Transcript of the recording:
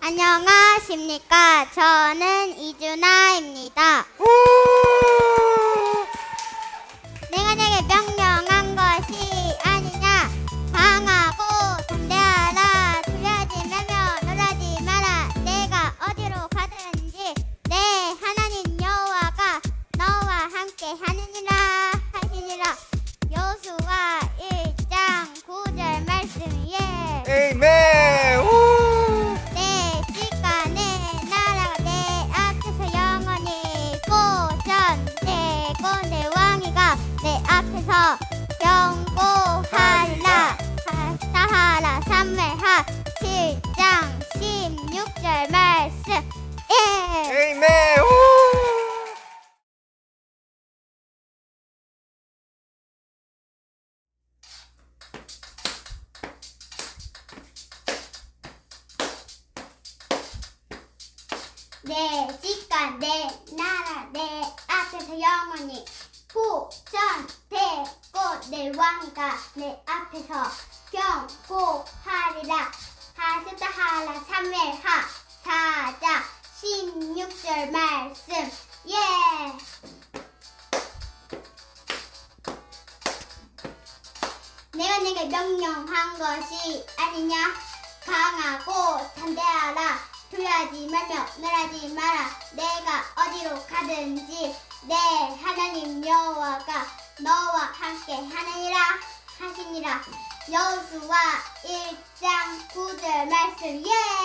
안녕하십니까. 저는 이준 내 앞에서 경고하리라 사하라 삼멜하 7장 16절 말씀 예. 에이맨. 우! 내 집과 내 나라 내 앞에서 영원히 왕이가 내 앞에서 경고하리라. 하스다하라 삼멜하 사자 16절 말씀. 예. 내가 내게 명령한 것이 아니냐? 강하고 담대하라. 두려하지 말며 놀라지 마라. 내가 어디로 가든지 내 하나님 여호와가 너와 함께 하느니라 하시니라 여수와 1장 9절 말씀. 예